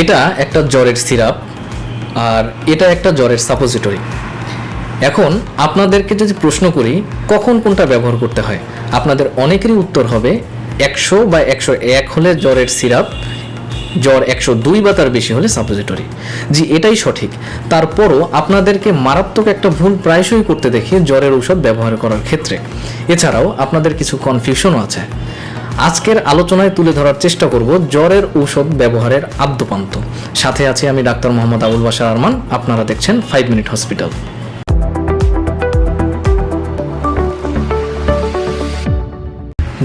এটা একটা জ্বরের সিরাপ, আর এটা একটা জ্বরের সাপোজিটরি এখন আপনাদেরকে যদি প্রশ্ন করি, কখন কোনটা ব্যবহার করতে হয়? আপনাদের অনেকেরই উত্তর হবে, একশো বা একশো এক হলে জ্বরের সিরাপ, জ্বর একশো দুই বা তার বেশি হলে সাপোজিটরি জি, এটাই সঠিক। তারপরও আপনাদেরকে মারাত্মক একটা ভুল প্রায়শই করতে দেখি জ্বরের ঔষধ ব্যবহার করার ক্ষেত্রে। এছাড়াও আপনাদের কিছু কনফিউশনও আছে। আজকের আলোচনায় তুলে ধরার চেষ্টা করব জ্বরের ঔষধ ব্যবহারের আদ্যপান্ত। সাথে আছে আমি ডাক্তার মোহাম্মদ আবুল বাশার আরমান, আপনারা দেখছেন ফাইভ মিনিট হসপিটাল।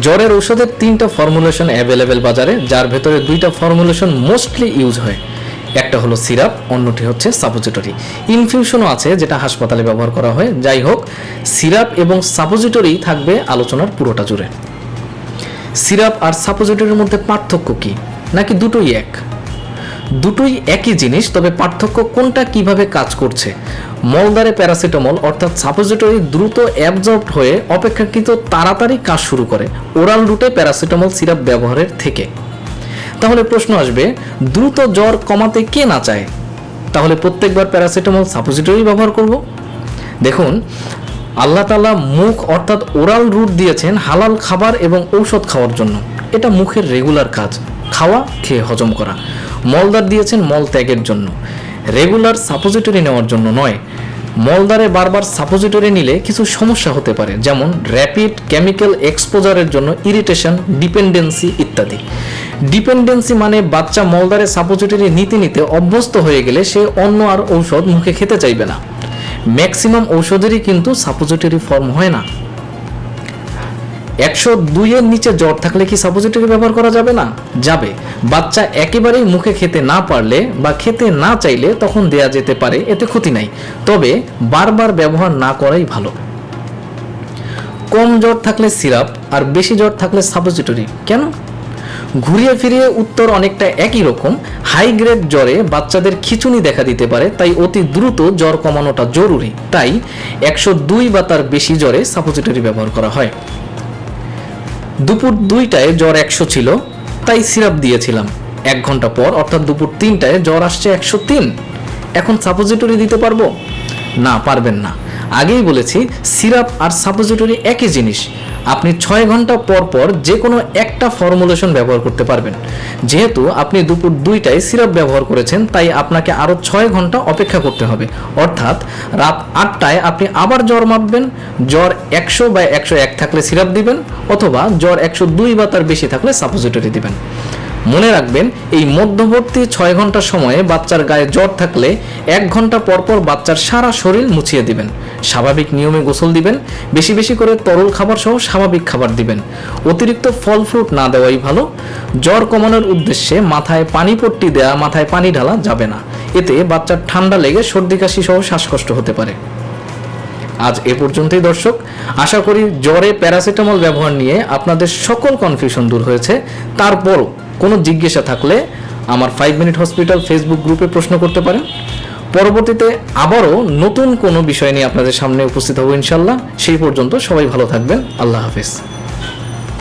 জ্বরের ঔষধের তিনটা ফর্মুলেশন অ্যাভেলেবেল বাজারে, যার ভেতরে দুইটা ফর্মুলেশন মোস্টলি ইউজ হয়। একটা হলো সিরাপ, অন্যটি হচ্ছে সাপোজিটরি ইনফিউশনও আছে যেটা হাসপাতালে ব্যবহার করা হয়। যাই হোক, সিরাপ এবং সাপোজিটরি থাকবে আলোচনার পুরোটা জুড়ে। সিরাপ আর সাপোজিটরির মধ্যে পার্থক্য কি? নাকি দুটোই এক? দুটোই একই জিনিস, তবে পার্থক্য কোনটা কীভাবে কাজ করছে? মলদারে প্যারাসিটামল, অর্থাৎ সাপোজিটরি দ্রুত অ্যাবজর্বড হয়ে অপেক্ষাকৃত তাড়াতাড়ি কাজ শুরু করে ওরাল রুটে প্যারাসিটামল সিরাপ ব্যবহারের থেকে। তাহলে প্রশ্ন আসবে, দ্রুত জ্বর কমাতে কে না চায়? তাহলে প্রত্যেকবার প্যারাসিটামল সাপোজিটরি ব্যবহার করব? দেখুন আল্লাহ তালা মুখ অর্থাৎ ওরাল রুট দিয়েছেন হালাল খাবার এবং ঔষধ খাওয়ার জন্য। এটা মুখের রেগুলার কাজ। খাওয়া, খেয়ে হজম করা। মলদার দিয়েছেন মল ত্যাগের জন্য। রেগুলার সাপোজিটরি নেওয়ার জন্য নয়। মলদারে বারবার সাপোজিটরি নিলে কিছু সমস্যা হতে পারে, যেমন র্যাপিড কেমিক্যাল এক্সপোজারের জন্য ইরিটেশন ডিপেন্ডেন্সি ইত্যাদি। ডিপেন্ডেন্সি মানে বাচ্চা মলদারে সাপোজিটরি নিতে নিতে অভ্যস্ত হয়ে গেলে সে অন্য আর ঔষধ মুখে খেতে চাইবে না। ম্যাক্সিমাম ঔষধেরই কিন্তু সাপোজিটরি ফর্ম হয় না। একশো দুইয়ের নিচে জ্বর থাকলে কি সাপোজিটরি ব্যবহার করা যাবে না? যাবে। বাচ্চা একেবারেই মুখে খেতে না পারলে বা খেতে না চাইলে তখন দেয়া যেতে পারে, এতে ক্ষতি নাই। তবে বারবার ব্যবহার না করাই ভালো। কম জ্বর থাকলে সিরাপ আর বেশি জ্বর থাকলে সাপোজিটরি কেন? ঘুরিয়ে ফিরিয়ে উত্তর অনেকটা একই রকম। হাই গ্রেড জ্বরে বাচ্চাদের খিচুনি দেখা দিতে পারে, তাই অতি দ্রুত জ্বর কমানোটা জরুরি। তাই একশো দুই বা তার বেশি জ্বরে সাপোজিটরি ব্যবহার করা হয়। দুপুর দুইটায় জ্বর একশো ছিল, তাই সিরাপ দিয়েছিলাম। এক ঘণ্টা পর, অর্থাৎ দুপুর তিনটায় জ্বর আসছে একশো তিন। এখন সাপোজিটরি দিতে পারব? না, পারবেন না। আগেই বলেছি, সিরাপ আর সাপোজিটরি একই জিনিস। আপনি ছয় ঘণ্টা পর পর যে কোনো একটা ফর্মুলেশন ব্যবহার করতে পারবেন। যেহেতু আপনি দুপুর দুইটায় সিরাপ ব্যবহার করেছেন, তাই আপনাকে আরও ছয় ঘণ্টা অপেক্ষা করতে হবে। অর্থাৎ রাত আটটায় আপনি আবার জ্বর মাপবেন, জ্বর একশো বা একশো এক থাকলে সিরাপ দিবেন, অথবা জ্বর একশো দুই বা তার বেশি থাকলে সাপোজিটরি দিবেন। মনে রাখবেন, এই মধ্যবর্তী ছয় ঘণ্টা সময়ে বাচ্চার গায়ে জ্বর থাকলে এক ঘণ্টা পর পর বাচ্চার সারা শরীর মুছিয়ে দিবেন। স্বাভাবিক নিয়মে গোসল দিবেন। বেশি বেশি করে তরল খাবার সহ স্বাভাবিক খাবার দিবেন। অতিরিক্ত ফল ফ্রুট না দেওয়াই ভালো। জ্বর কমানোর উদ্দেশ্যে মাথায় পানি পট্টি দেওয়া মাথায় পানি ঢালা যাবে না। এতে বাচ্চার ঠান্ডা লেগে সর্দি কাশি সহ শ্বাসকষ্ট হতে পারে। আজ এ পর্যন্তই দর্শক। আশা করি জ্বরে প্যারাসিটামল ব্যবহার নিয়ে আপনাদের সকল কনফিউশন দূর হয়েছে। তারপরও কোনো জিজ্ঞাসা থাকলে আমার ফাইভ মিনিট হসপিটাল ফেসবুক গ্রুপে প্রশ্ন করতে পারেন। পরবর্তীতে আবারও নতুন কোনো বিষয় নিয়ে আপনাদের সামনে উপস্থিত হব ইনশাল্লাহ। সেই পর্যন্ত সবাই ভালো থাকবেন। আল্লাহ হাফেজ।